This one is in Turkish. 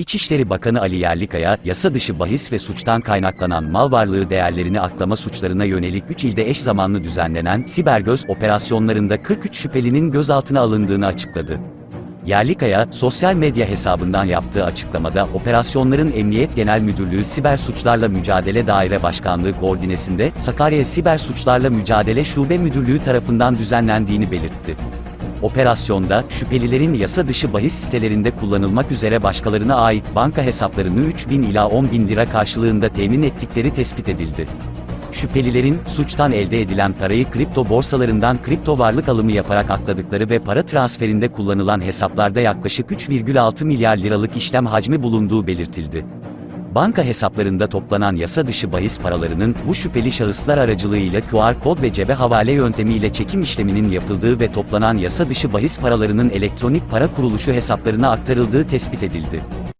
İçişleri Bakanı Ali Yerlikaya, yasa dışı bahis ve suçtan kaynaklanan mal varlığı değerlerini aklama suçlarına yönelik 3 ilde eş zamanlı düzenlenen Sibergöz operasyonlarında 43 şüphelinin gözaltına alındığını açıkladı. Yerlikaya, sosyal medya hesabından yaptığı açıklamada operasyonların Emniyet Genel Müdürlüğü Siber Suçlarla Mücadele Daire Başkanlığı koordinesinde Sakarya Siber Suçlarla Mücadele Şube Müdürlüğü tarafından düzenlendiğini belirtti. Operasyonda, şüphelilerin yasa dışı bahis sitelerinde kullanılmak üzere başkalarına ait banka hesaplarını 3 bin ila 10 bin lira karşılığında temin ettikleri tespit edildi. Şüphelilerin, suçtan elde edilen parayı kripto borsalarından kripto varlık alımı yaparak akladıkları ve para transferinde kullanılan hesaplarda yaklaşık 3,6 milyar liralık işlem hacmi bulunduğu belirtildi. Banka hesaplarında toplanan yasa dışı bahis paralarının, bu şüpheli şahıslar aracılığıyla QR kod ve cebe havale yöntemiyle çekim işleminin yapıldığı ve toplanan yasa dışı bahis paralarının elektronik para kuruluşu hesaplarına aktarıldığı tespit edildi.